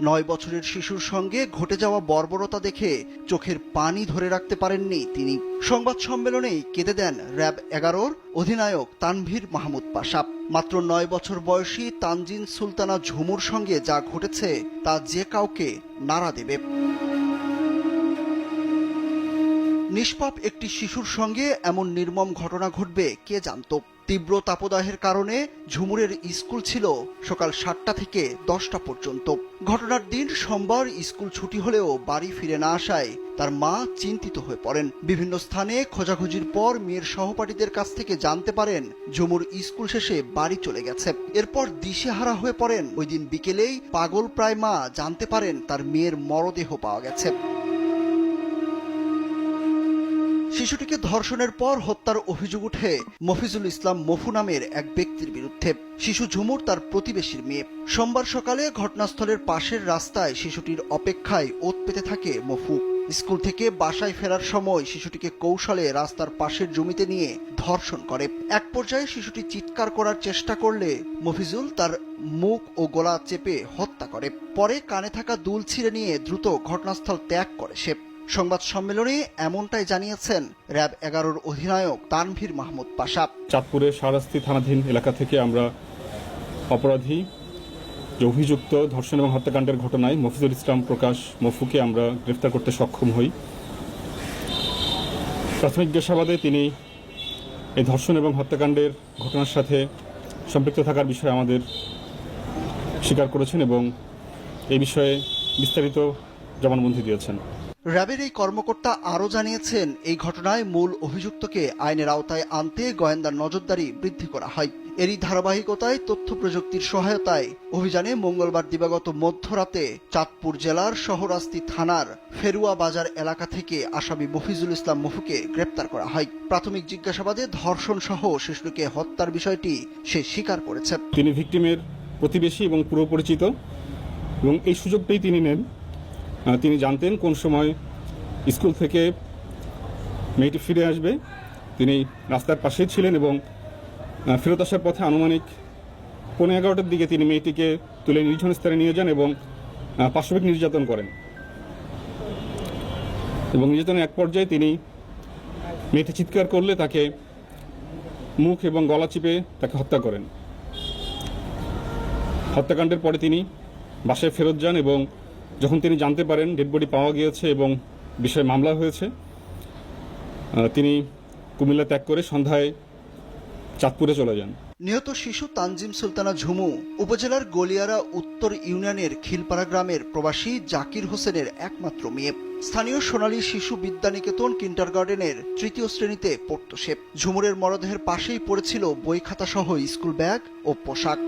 নয় বছরের শিশুর সঙ্গে ঘটে যাওয়া বর্বরতা দেখে চোখের পানি ধরে রাখতে পারেননি তিনি। সংবাদ সম্মেলনেই কেঁদে দেন র্যাব এগারোর অধিনায়ক তানভীর মাহমুদ পাশাপ মাত্র নয় বছর বয়সী তানজিন সুলতানা ঝুমুর সঙ্গে যা ঘটেছে তা যে কাউকে নাড়া দেবে। নিষ্পাপ একটি শিশুর সঙ্গে এমন নির্মম ঘটনা ঘটবে কে জানত? তীব্র তাপদাহের কারণে ঝুমুরের স্কুল ছিল সকাল সাতটা থেকে দশটা পর্যন্ত। ঘটনার দিন সোমবার স্কুল ছুটি হলেও বাড়ি ফিরে না আসায় তার মা চিন্তিত হয়ে পড়েন। বিভিন্ন স্থানে খোঁজাখুঁজির পর মেয়ের সহপাঠীদের কাছ থেকে জানতে পারেন, ঝুমুর স্কুল শেষে বাড়ি চলে গেছে। এরপর দিশেহারা হয়ে পড়েন। ওই দিন বিকেলেই পাগল প্রায় মা জানতে পারেন তার মেয়ের মরদেহ পাওয়া গেছে। শিশুটিকে ধর্ষণের পর হত্যার অভিযোগ উঠে মফিজুল ইসলাম মফু নামের এক ব্যক্তির বিরুদ্ধে। শিশু ঝুমুর তার প্রতিবেশীর মেয়ে। সোমবার সকালে ঘটনাস্থলের পাশের রাস্তায় শিশুটির অপেক্ষায় ওত পেতে থাকে মফু। স্কুল থেকে বাসায় ফেরার সময় শিশুটিকে কৌশলে রাস্তার পাশের জমিতে নিয়ে ধর্ষণ করে। এক পর্যায়ে শিশুটি চিৎকার করার চেষ্টা করলে মফিজুল তার মুখ ও গলা চেপে হত্যা করে। পরে কানে থাকা দুল ছিঁড়ে নিয়ে দ্রুত ঘটনাস্থল ত্যাগ করে সে। সংবাদ সম্মেলনে এমনটাই জানিয়েছেন র্যাব এগারোর অধিনায়ক তানভীর মাহমুদ পাশা। চাঁদপুরের শাহরাস্তি থানাধীন এলাকা থেকে আমরা অপরাধী, যে অভিযুক্ত ধর্ষণ এবং হত্যাকাণ্ডের ঘটনায় মফিজুল ইসলাম প্রকাশ মফুকে আমরা গ্রেফতার করতে সক্ষম হই। প্রাথমিক জিজ্ঞাসাবাদে তিনি এই ধর্ষণ এবং হত্যাকাণ্ডের ঘটনার সাথে সম্পৃক্ত থাকার বিষয়ে আমাদের স্বীকার করেছেন এবং এই বিষয়ে বিস্তারিত জবানবন্দি দিয়েছেন। র্যাবের এই কর্মকর্তা আরও জানিয়েছেন, এই ঘটনায় মূল অভিযুক্তকে আইনের আওতায় আনতে গোয়েন্দার নজরদারি বৃদ্ধি করা হয়। এরই ধারাবাহিকতায় তথ্য প্রযুক্তির সহায়তায় অভিযানে মঙ্গলবার দিবাগত মধ্যরাতে চাঁদপুর জেলার শহরাস্তি থানার ফেরুয়া বাজার এলাকা থেকে আসামি মফিজুল ইসলাম মফুকে গ্রেপ্তার করা হয়। প্রাথমিক জিজ্ঞাসাবাদে ধর্ষণ সহ শিশুকে হত্যার বিষয়টি সে স্বীকার করেছে। তিনি ভিকটিমের প্রতিবেশী এবং পুরো পরিচিত এবং এই সুযোগটাই তিনি নেন। তিনি জানতেন কোন সময় স্কুল থেকে মেয়েটি ফিরে আসবে। তিনি রাস্তার পাশেই ছিলেন এবং ফেরত আসার পথে আনুমানিক পনেরো এগারোটার দিকে তিনি মেয়েটিকে তুলে নির্জন স্তরে নিয়ে যান এবং পাশবিক নির্যাতন করেন। এবং নির্যাতনের এক পর্যায়ে তিনি মেয়েটি চিৎকার করলে তাকে মুখ এবং গলা চিপে তাকে হত্যা করেন। হত্যাকাণ্ডের পরে তিনি বাসায় ফেরত যান এবং যখন তিনি জানতে পারেন ডেড বডি পাওয়া গিয়েছে এবং বিষয়ে মামলা হয়েছে তিনি কুমিল্লা ত্যাগ করে সন্ধ্যায় চাঁদপুরে চলে যান। নিহত শিশু তানজিম সুলতানা ঝুমু উপজেলার গলিয়ারা উত্তর ইউনিয়নের খিলপাড়া গ্রামের প্রবাসী জাকির হোসেনের একমাত্র মেয়ে। স্থানীয় সোনালী শিশু বিদ্যানিকেতন কিন্ডারগার্ডেনের তৃতীয় শ্রেণীতে পড়ত সে। ঝুমুরের মরদেহের পাশেই পড়েছিল বই খাতা সহ স্কুল ব্যাগ ও পোশাক।